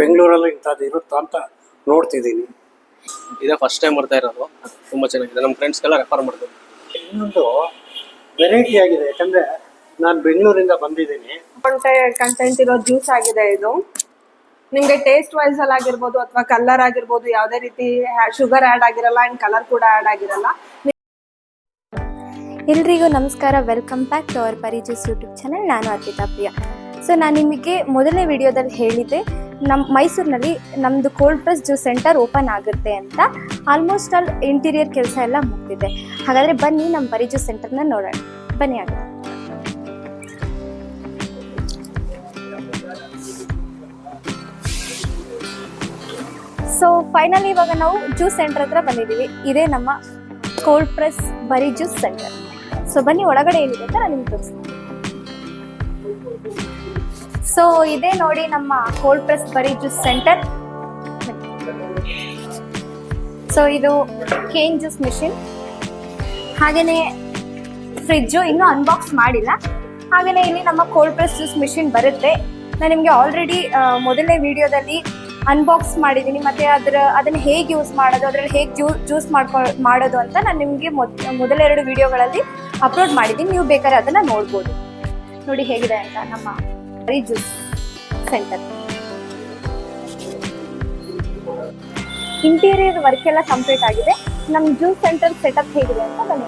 ಬೆಂಗಳೂರಲ್ಲಿ ಇಂಥದ್ದು ಇರುತ್ತಾ ಅಂತ ನೋಡ್ತಿದ್ದೀನಿ. ಇದೇ ಫಸ್ಟ್ ಟೈಮ್ ಬರ್ತಾ ಇರೋದು. ತುಂಬ ಚೆನ್ನಾಗಿದೆ. ನಮ್ಮ ಫ್ರೆಂಡ್ಸ್ಗೆಲ್ಲ ರೆಫರ್ ಮಾಡ್ತೀನಿ ಇನ್ನೊಂದು ವೆರೈಟಿ ಆಗಿದೆ. ಯಾಕಂದರೆ ನಾನು ಬೆಂಗಳೂರಿಂದ ಬಂದಿದ್ದೀನಿ. ಕಂಟೆಂಟ್ ಇರೋ ಜ್ಯೂಸ್ ಆಗಿದೆ ಇದು. ನಿಮಗೆ ಟೇಸ್ಟ್ ವೈಸ್ ಅಲ್ಲಿ ಆಗಿರ್ಬೋದು ಅಥವಾ ಕಲರ್ ಆಗಿರ್ಬೋದು ಯಾವುದೇ ರೀತಿ ಶುಗರ್ ಆಡ್ ಆಗಿರಲ್ಲ ಆ್ಯಂಡ್ ಕಲರ್ ಕೂಡ ಆಡ್ ಆಗಿರಲ್ಲ. ಎಲ್ರಿಗೂ ನಮಸ್ಕಾರ. ವೆಲ್ಕಮ್ ಬ್ಯಾಕ್ ಟು ಅವರ್ ಪರಿಜಿಸ್ ಯೂಟ್ಯೂಬ್ ಚಾನಲ್ ನಾನು ಅರ್ಪಿತಾ ಪ್ರಿಯಾ. ಸೊ ನಾನು ನಿಮಗೆ ಮೊದಲನೇ ವಿಡಿಯೋದಲ್ಲಿ ಹೇಳಿದ್ದೆ ನಮ್ಮ ಮೈಸೂರಿನಲ್ಲಿ ನಮ್ಮದು cold press juice centre open ಆಗುತ್ತೆ ಅಂತ ಆಲ್ಮೋಸ್ಟ್ ಆಲ್ ಇಂಟೀರಿಯರ್ ಕೆಲಸ ಎಲ್ಲ ಮುಗ್ದಿದೆ. ಹಾಗಾದರೆ ಬನ್ನಿ ನಮ್ಮ ಬರಿ ಜ್ಯೂಸ್ ಸೆಂಟರ್ನ ನೋಡೋಣ. ಬನ್ನಿ ಆಗ ಸೊ ಫೈನಲಿ ಇವಾಗ ನಾವು ಜ್ಯೂಸ್ ಸೆಂಟರ್ ಹತ್ರ ಬಂದಿದ್ದೀವಿ. ಇದೇ ನಮ್ಮ ಕೋಲ್ಡ್ ಪ್ರೆಸ್ ಬರಿ ಜ್ಯೂಸ್ ಸೆಂಟರ್ ಸೊ ಬನ್ನಿ ಒಳಗಡೆ ಏನಿದೆ ಅಂತ ನಾನು ನಿಮ್ಗೆ ತೋರಿಸ್ತೀನಿ. ಸೊ ಇದೇ ನೋಡಿ ನಮ್ಮ ಕೋಲ್ಡ್ ಪ್ರೆಸ್ ಬರಿ ಜ್ಯೂಸ್ ಸೆಂಟರ್ ಸೊ ಇದು ಕೇನ್ ಜ್ಯೂಸ್ ಮಿಷಿನ್ ಹಾಗೆಯೇ ಫ್ರಿಜ್ಜು ಇನ್ನೂ ಅನ್ಬಾಕ್ಸ್ ಮಾಡಿಲ್ಲ. ಹಾಗೆಯೇ ಇಲ್ಲಿ ನಮ್ಮ ಕೋಲ್ಡ್ ಪ್ರೆಸ್ ಜ್ಯೂಸ್ ಮಿಷಿನ್ ಬರುತ್ತೆ. ನಾನು ನಿಮಗೆ ಆಲ್ರೆಡಿ ಮೊದಲನೇ ವಿಡಿಯೋದಲ್ಲಿ ಅನ್ಬಾಕ್ಸ್ ಮಾಡಿದ್ದೀನಿ ಮತ್ತು ಅದರ, ಅದನ್ನು ಹೇಗೆ ಯೂಸ್ ಮಾಡೋದು, ಅದರಲ್ಲಿ ಹೇಗೆ ಜ್ಯೂ ಜ್ಯೂಸ್ ಮಾಡ್ಕೊ, ಮಾಡೋದು ಅಂತ ನಾನು ನಿಮಗೆ ಮೊದ್ ಮೊದಲೆರಡು ವಿಡಿಯೋಗಳಲ್ಲಿ ಅಪ್ಲೋಡ್ ಮಾಡಿದ್ದೀನಿ ನೀವು ಬೇಕಾದ್ರೆ ಅದನ್ನು ನೋಡ್ಬೋದು. ನೋಡಿ ಹೇಗಿದೆ ಅಂತ ನಮ್ಮ ಜ್ಯೂಸ್ ಸೆಂಟರ್ ಇಂಟೀರಿಯರ್ ವರ್ಕ್ ಎಲ್ಲ ಕಂಪ್ಲೀಟ್ ಆಗಿದೆ. ನಮ್ಮ ಜ್ಯೂಸ್ ಸೆಂಟರ್ ಸೆಟಪ್ ಹೇಗಿದೆ ಅಂತ ಬನ್ನಿ.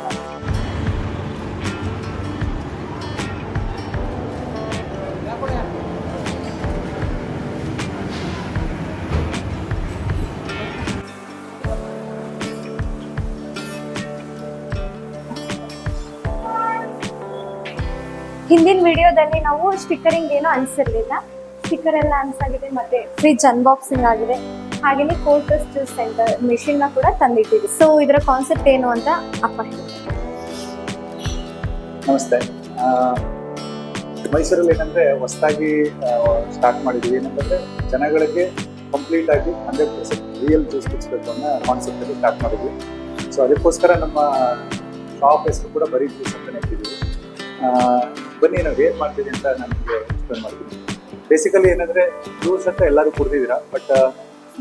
ಹಿಂದಿನ ವಿಡಿಯೋದಲ್ಲಿ ನಾವು ಸ್ಟಿಕ್ಕರಿಂಗ್ ಏನೋ ಅನ್ಸಿರ್ಲಿಲ್ಲ. ಸ್ಟಿಕ್ಕರ್ ಎಲ್ಲ ಅನ್ಸಾಗಿದೆ ಮತ್ತೆ ಫ್ರಿಜ್ ಅನ್ಬಾಕ್ಸಿಂಗ್ ಆಗಿದೆ. ಪ್ರೆಸ್ ಜ್ಯೂಸ್ ಸೆಂಟರ್ ಮಿಷಿನ್ನ ಕೂಡ ತಂದಿಟ್ಟಿದ್ವಿ ಸೊ ಇದರ ಕಾನ್ಸೆಪ್ಟ್ ಏನು ಅಂತ ಅಪ್ಪ ನಮಸ್ತೆ. ಮೈಸೂರಲ್ಲಿ ಏನಂದ್ರೆ ಹೊಸದಾಗಿ ಸ್ಟಾರ್ಟ್ ಮಾಡಿದ್ವಿ ಏನಂತಂದ್ರೆ ಜನಗಳಿಗೆ ಕಂಪ್ಲೀಟ್ ಆಗಿ ಹಂಡ್ರೆಡ್ ಪರ್ಸೆಂಟ್ ರಿಯಲ್ ಜ್ಯೂಸ್ ಕುಡಿಸ್ಬೇಕು ಅನ್ನೋ ಕಾನ್ಸೆಪ್ಟ್ ಅಲ್ಲಿ ಸ್ಟಾರ್ಟ್ ಮಾಡಿದ್ವಿ ಸೊ ಅದಕ್ಕೋಸ್ಕರ ನಮ್ಮ ಶಾಪ್ ಹೆಸರು ಕೂಡ ಬರೀ ಜ್ಯೂಸ್ ಅಂತ ಬನ್ನಿ, ನಾವು ಏನು ಮಾಡ್ತೀವಿ ಅಂತ ನಾನು ನಿಮಗೆ ಎಕ್ಸ್ಪ್ಲೇನ್ ಮಾಡ್ತೀನಿ. ಬೇಸಿಕಲಿ ಏನಂದ್ರೆ ಜ್ಯೂಸ್ ಅಂತ ಎಲ್ಲರೂ ಕುಡ್ದಿದ್ದೀರಾ ಬಟ್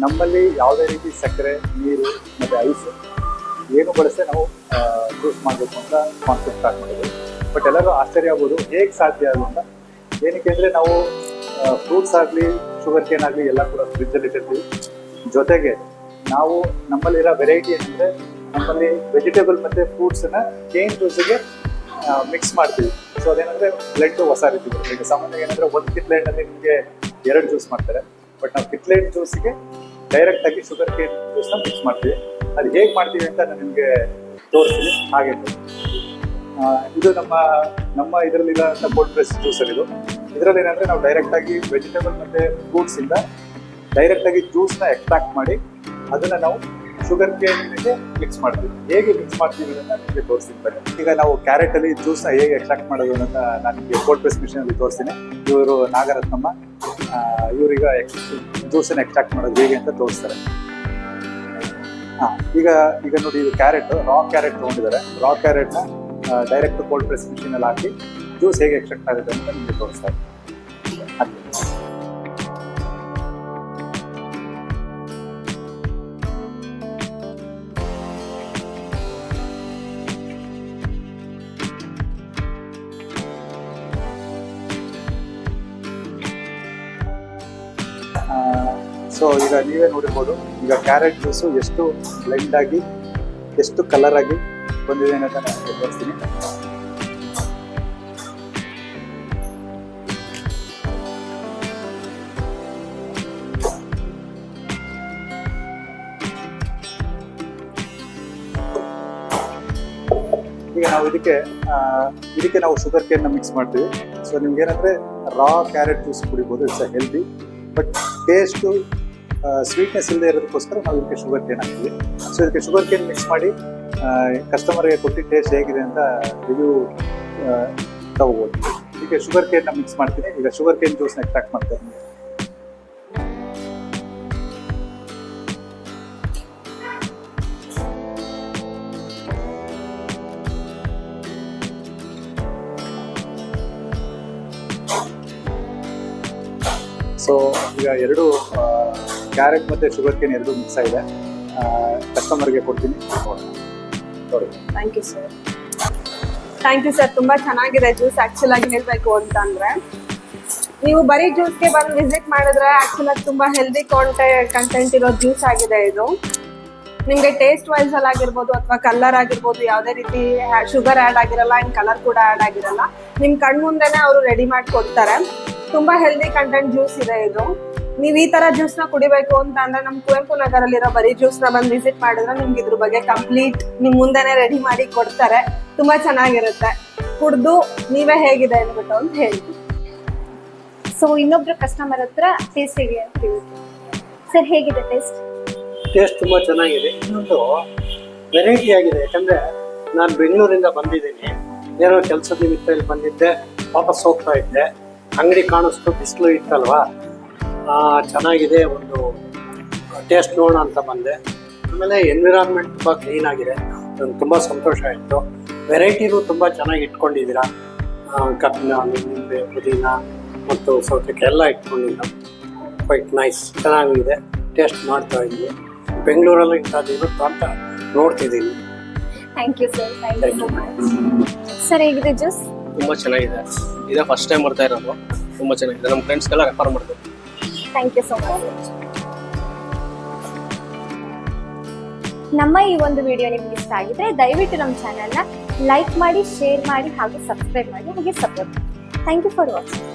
ನಮ್ಮಲ್ಲಿ ಯಾವುದೇ ರೀತಿ ಸಕ್ಕರೆ, ನೀರು ಮತ್ತೆ ಐಸ್ ಏನು ಬಳಸದೆ ನಾವು ಜ್ಯೂಸ್ ಮಾಡಬೇಕು ಅಂತ ಕಾನ್ಸೆಪ್ಟ್ ಸ್ಟಾರ್ಟ್ ಮಾಡಿದ್ವಿ ಬಟ್ ಎಲ್ಲರೂ ಆಶ್ಚರ್ಯ ಆಗ್ಬೋದು, ಹೇಗೆ ಸಾಧ್ಯ ಅದು ಅಂತ. ಏನಕ್ಕೆ ಅಂದರೆ ನಾವು ಫ್ರೂಟ್ಸ್ ಆಗಲಿ ಶುಗರ್ ಕೇನ್ ಆಗಲಿ ಎಲ್ಲ ಕೂಡ ಫ್ರಿಜ್ಜಲ್ಲಿ ಇಟ್ಟಿರ್ತೀವಿ. ಜೊತೆಗೆ ನಾವು ನಮ್ಮಲ್ಲಿರೋ ವೆರೈಟಿ ಏನಂದರೆ, ನಮ್ಮಲ್ಲಿ ವೆಜಿಟೇಬಲ್ ಮತ್ತು ಫ್ರೂಟ್ಸನ್ನು ಕೇನ್ ಜ್ಯೂಸಿಗೆ ಮಿಕ್ಸ್ ಮಾಡ್ತೀವಿ. ಸೊ ಅದೇನಂದ್ರೆ ಬ್ಲೆಂಡ್ ಹೊಸ ರೀತಿ ಸಾಮಾನ್ಯವಾಗಿ ಈಗ ಸಾಮಾನ್ಯ ಏನಂದ್ರೆ ಒಂದು ಕಿತ್ಲೆಹಣ್ಣಲ್ಲಿ ನಿಮಗೆ ಎರಡು ಜ್ಯೂಸ್ ಮಾಡ್ತಾರೆ. ಬಟ್ ನಾವು ಕಿತ್ಲೆಹಣ್ಣು ಜ್ಯೂಸಿಗೆ ಡೈರೆಕ್ಟಾಗಿ ಶುಗರ್ ಕೇನ್ ಜ್ಯೂಸ್ನ ಮಿಕ್ಸ್ ಮಾಡ್ತೀವಿ. ಅದು ಹೇಗೆ ಮಾಡ್ತೀವಿ ಅಂತ ನಾನು ನಿಮಗೆ ತೋರಿಸ್ತೀನಿ. ಹಾಗೆ. ಇದು ನಮ್ಮ ನಮ್ಮ ಇದರಲ್ಲಿ ಕೋಲ್ಡ್ ಪ್ರೆಸ್ ಜ್ಯೂಸರ್ ಇದು. ಇದರಲ್ಲಿ ಏನಂದ್ರೆ ನಾವು ಡೈರೆಕ್ಟ್ ಆಗಿ ವೆಜಿಟೇಬಲ್ ಮತ್ತೆ ಫ್ರೂಟ್ಸ್ ಇಂದ ಡೈರೆಕ್ಟ್ ಆಗಿ ಜ್ಯೂಸ್ನ ಎಕ್ಸ್ಟ್ರಾಕ್ಟ್ ಮಾಡಿ ಅದನ್ನ ನಾವು ಶುಗರ್ ಕೇನ್ಗೆ ಮಿಕ್ಸ್ ಮಾಡ್ತೀವಿ. ಹೇಗೆ ಮಿಕ್ಸ್ ಮಾಡ್ತೀವಿ ಅನ್ನೋದನ್ನ ನಿಮಗೆ ತೋರಿಸ್ತೀನಿ ಬನ್ನಿ. ಈಗ ನಾವು ಕ್ಯಾರೆಟ್ ಕ್ಯಾರೆಟಲ್ಲಿ ಜ್ಯೂಸ್ನ ಹೇಗೆ ಎಕ್ಸ್ಟ್ರಾಕ್ಟ್ ಮಾಡೋದು ಅನ್ನೋದನ್ನ ನಾನು ನಿಮಗೆ ಕೋಲ್ಡ್ ಪ್ರೆಸ್ ಮಿಷನಲ್ಲಿ ತೋರಿಸ್ತೀನಿ. ಇವರು ನಾಗರತ್ನಮ್ಮ. ಜ್ಯೂಸ್ ಜ್ಯೂಸನ್ನು ಎಕ್ಸ್ಟ್ರಾಕ್ಟ್ ಮಾಡೋದು ಹೇಗೆ ಅಂತ ತೋರಿಸ್ತಾರೆ. ಹಾ, ಈಗ ಈಗ ನೋಡಿ ಇದು ಕ್ಯಾರೆಟ್ ರಾ ಕ್ಯಾರೆಟ್ ತೊಗೊಂಡಿದ್ದಾರೆ. ರಾ ಕ್ಯಾರೆಟ್ನ ಡೈರೆಕ್ಟ್ ಕೋಲ್ಡ್ ಪ್ರೆಸ್ ಮಿಷಿನಲ್ಲಿ ಹಾಕಿ ಜ್ಯೂಸ್ ಹೇಗೆ ಎಕ್ಸ್ಟ್ರಾಕ್ಟ್ ಆಗುತ್ತೆ ಅಂತ ನಿಮಗೆ ತೋರಿಸ್ತಾರೆ ಸೊ ಈಗ ನೀವೇ ನೋಡಿರ್ಬೋದು, ಈಗ ಕ್ಯಾರೆಟ್ ಜ್ಯೂಸು ಎಷ್ಟು ಬ್ಲೆಂಡ್ ಆಗಿ, ಎಷ್ಟು ಕಲರ್ ಆಗಿ ಬಂದಿದೆ ಅಂತ ನಾನು ತೋರಿಸ್ತೀನಿ. ಈಗ ನಾವು ಇದಕ್ಕೆ ಇದಕ್ಕೆ ನಾವು ಶುಗರ್ ಕೇನ್ನ ಮಿಕ್ಸ್ ಮಾಡ್ತೀವಿ. ಸೊ ನಿಮ್ಗೆ ಏನಂದ್ರೆ ರಾ ಕ್ಯಾರೆಟ್ ಜ್ಯೂಸ್ ಕುಡಿಬೋದು it's a healthy but taste sweetness ಇಲ್ಲದೆ ಇರೋದಕ್ಕೋಸ್ಕರ ನಾವು ಇದಕ್ಕೆ ಶುಗರ್ ಕೇನ್ ಹಾಕ್ತೀವಿ. ಸೊ ಇದಕ್ಕೆ ಶುಗರ್ ಕೇನ್ ಮಿಕ್ಸ್ ಮಾಡಿ ಕಸ್ಟಮರ್ಗೆ ಕೊಟ್ಟು ಟೇಸ್ಟ್ ಹೇಗಿದೆ ಅಂತ ರಿವ್ಯೂ ತಗೋಬೋದು. ಈಗ ಶುಗರ್ ಕೇನ್ನ ಮಿಕ್ಸ್ ಮಾಡ್ತೀನಿ. ಈಗ ಶುಗರ್ ಕೇನ್ ಜ್ಯೂಸ್ನ ಎಕ್ಸ್ಟ್ರಾಕ್ಟ್ ಮಾಡ್ತೀನಿ. ಸೊ ಈಗ ಎರಡು ಕ್ಯಾರೆಟ್ ಮತ್ತು ಶುಗರ್ ಕೇನ್ ಎರಡು ಮಿಕ್ಸ್ ಆಗಿದೆ. ಕಸ್ಟಮರ್ಗೆ ಕೊಡ್ತೀನಿ. Thank you sir thank you sir ತುಂಬಾ ಚೆನ್ನಾಗಿದೆ ಜ್ಯೂಸ್ ಆಕ್ಚುಲ್ ಆಗಿ ಹೇಳ್ಬೇಕು ಅಂತ ಅಂದ್ರೆ. ನೀವು ಬರೀ ಜ್ಯೂಸ್ಗೆ ಬಂದು ವಿಸಿಟ್ ಮಾಡಿದ್ರೆ ಆಕ್ಚುಲ್ ಆಗಿ ತುಂಬಾ ಹೆಲ್ದಿ ಕಾಂಟೆ ಕಂಟೆಂಟ್ ಇರೋ ಜ್ಯೂಸ್ ಆಗಿದೆ ಇದು. ನಿಮಗೆ ಟೇಸ್ಟ್ ವೈಸ್ ಅಲ್ಲಿ ಆಗಿರ್ಬೋದು ಅಥವಾ ಕಲರ್ ಆಗಿರ್ಬೋದು, ಯಾವುದೇ ರೀತಿ ಶುಗರ್ ಆ್ಯಡ್ ಆಗಿರಲ್ಲ ಆ್ಯಂಡ್ ಕಲರ್ ಕೂಡ ಆ್ಯಡ್ ಆಗಿರಲ್ಲ ನಿಮ್ಮ ಕಣ್ಣು ಮುಂದೆನೆ ಅವರು ರೆಡಿ ಮಾಡಿ ಕೊಡ್ತಾರೆ ತುಂಬಾ ಹೆಲ್ದಿ ಕಂಟೆಂಟ್ ಜ್ಯೂಸ್ ಇದೆ ಇದು. ನೀವು ಈ ತರ ಜ್ಯೂಸ್ನ ಕುಡಿಬೇಕು ಅಂತ ಅಂದ್ರೆ ನಮ್ ಕುವೆಂಪು ನಗರಲ್ಲಿರೋ ಬರೀ ಜ್ಯೂಸ್ನ ಬಂದು ವಿಸಿಟ್ ಮಾಡಿದ್ರೆ ನಿಮ್ಗೆ ಇದ್ರ ಬಗ್ಗೆ ಕಂಪ್ಲೀಟ್ ನಿಮ್ ಮುಂದೆನೆ ರೆಡಿ ಮಾಡಿ ಕೊಡ್ತಾರೆ. ತುಂಬಾ ಚೆನ್ನಾಗಿರುತ್ತೆ. ಕುಡ್ದು ನೀವೇ ಹೇಗಿದೆ ಅನ್ಬಿಟ್ಟು ಅಂತ ಹೇಳಿ ಸೊ ಇನ್ನೊಬ್ರು ಕಸ್ಟಮರ್ ಹತ್ರ ಟೇಸ್ಟ್ ಹೇಳಿ ಅಂತ ಸರ್ ಹೇಗಿದೆ ಟೇಸ್ಟ್ ಟೇಸ್ಟ್ ತುಂಬಾ ಚೆನ್ನಾಗಿದೆ. ಇನ್ನೊಂದು ವೆರೈಟಿ ಆಗಿದೆ. ಯಾಕಂದ್ರೆ ನಾನು ಬೆಂಗಳೂರಿಂದ ಬಂದಿದ್ದೀನಿ. ಏನೋ ಕೆಲಸದ ನಿಮಿತ್ತ ಇಲ್ಲಿ ಬಂದಿದ್ದೆ. ವಾಪಸ್ ಹೋಗ್ತಾ ಇದ್ದೆ. ಅಂಗಡಿ ಕಾಣಿಸ್ತು ಬಿಸಿಲು ಇತ್ತಲ್ವಾ? ಚೆನ್ನಾಗಿದೆ ಒಂದು ಟೇಸ್ಟ್ ನೋಡೋಣ ಅಂತ ಬಂದೆ. ಆಮೇಲೆ ಎನ್ವಿರಾನ್ಮೆಂಟ್ ತುಂಬ ಕ್ಲೀನ್ ಆಗಿದೆ. ನಂಗೆ ತುಂಬ ಸಂತೋಷ ಆಯಿತು. ವೆರೈಟಿನೂ ತುಂಬ ಚೆನ್ನಾಗಿ ಇಟ್ಕೊಂಡಿದ್ದೀರಾ? ಕಬ್ಬಿನ ನಿಂಬೆ ಪುದೀನ ಮತ್ತು ಸೌತೆಕಾಯಿ ಎಲ್ಲ ಇಟ್ಕೊಂಡಿಲ್ಲ ಕ್ವೈಟ್ ನೈಸ್ ಚೆನ್ನಾಗಿದೆ. ಟೇಸ್ಟ್ ಮಾಡ್ತಾ ಇದ್ವಿ ಬೆಂಗಳೂರಲ್ಲಿ ಇಂಥದ್ದು ಇರುತ್ತಾ ಅಂತ ನೋಡ್ತಿದ್ದೀನಿ. Thank you sir thank you so much sir ಹೇಗಿದೆ ಜ್ಯೂಸ್? ತುಂಬಾ ಚೆನ್ನಾಗಿದೆ. ಇದೇ ಫಸ್ಟ್ ಟೈಮ್ ಬರ್ತಾ ಇರೋದು. ತುಂಬ ಚೆನ್ನಾಗಿದೆ. ನಮ್ಮ ಫ್ರೆಂಡ್ಸ್ಗೆಲ್ಲ ರೆಫರ್ ಮಾಡ್ತೀವಿ ಥ್ಯಾಂಕ್ ಯು ಸೊ ಮಚ್ ನಮ್ಮ ಈ ಒಂದು ವಿಡಿಯೋ ನಿಮ್ಗೆ ಇಷ್ಟ ಆಗಿದ್ರೆ ದಯವಿಟ್ಟು ನಮ್ಮ ಚಾನೆಲ್ನ ಲೈಕ್ ಮಾಡಿ ಶೇರ್ ಮಾಡಿ, ಹಾಗೂ ಸಬ್ಸ್ಕ್ರೈಬ್ ಮಾಡಿ, ಹಾಗೆ support thank you for watching